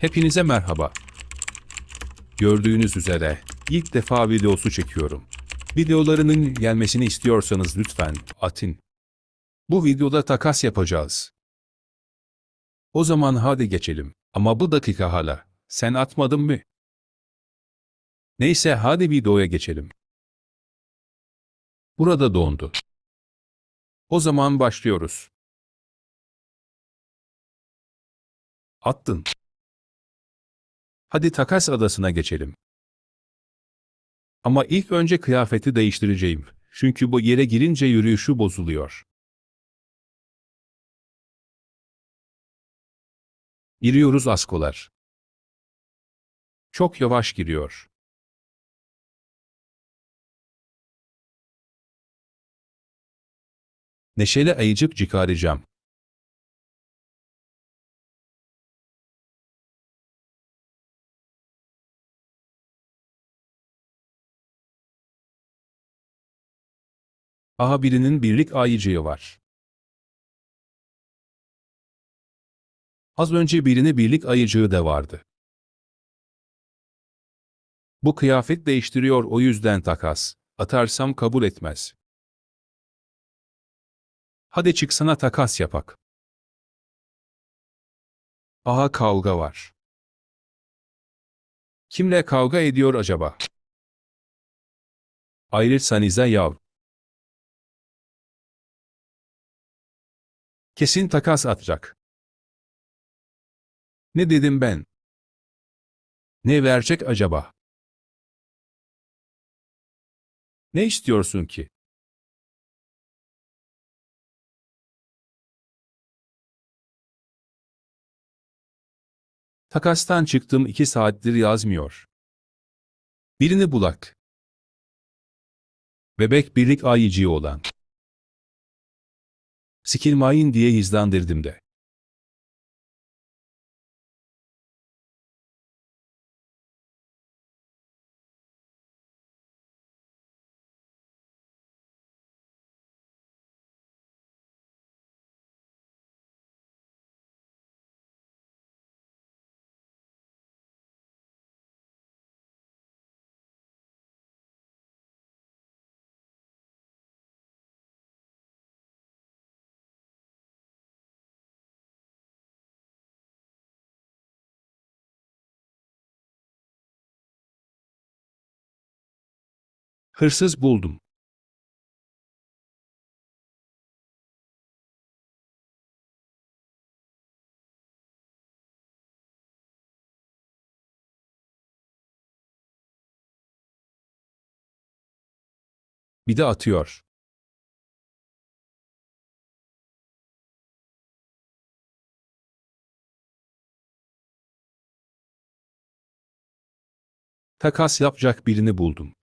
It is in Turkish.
Hepinize merhaba. Gördüğünüz üzere ilk defa videosu çekiyorum. Videolarının gelmesini istiyorsanız lütfen atın. Bu videoda takas yapacağız. O zaman hadi geçelim. Ama bu dakika hala. Sen atmadın mı? Neyse hadi videoya geçelim. Burada dondu. O zaman başlıyoruz. Attın. Hadi takas adasına geçelim. Ama ilk önce kıyafeti değiştireceğim. Çünkü bu yere girince yürüyüşü bozuluyor. Giriyoruz askolar. Çok yavaş giriyor. Neşeli ayıcık çıkaracağım. Aha birinin birlik ayıcığı var. Az önce birine birlik ayıcığı da vardı. Bu kıyafet değiştiriyor o yüzden takas. Atarsam kabul etmez. Hadi çıksana takas yapak. Aha kavga var. Kimle kavga ediyor acaba? Ayrılsanıza yav. Kesin takas atacak. Ne dedim ben? Ne verecek acaba? Ne istiyorsun ki? Takastan çıktım iki saattir yazmıyor. Birini bulak. Bebek birlik ayıcı olan. Sikilmayın diye hizlandırdım de. Hırsız buldum. Bir de atıyor. Takas yapacak birini buldum.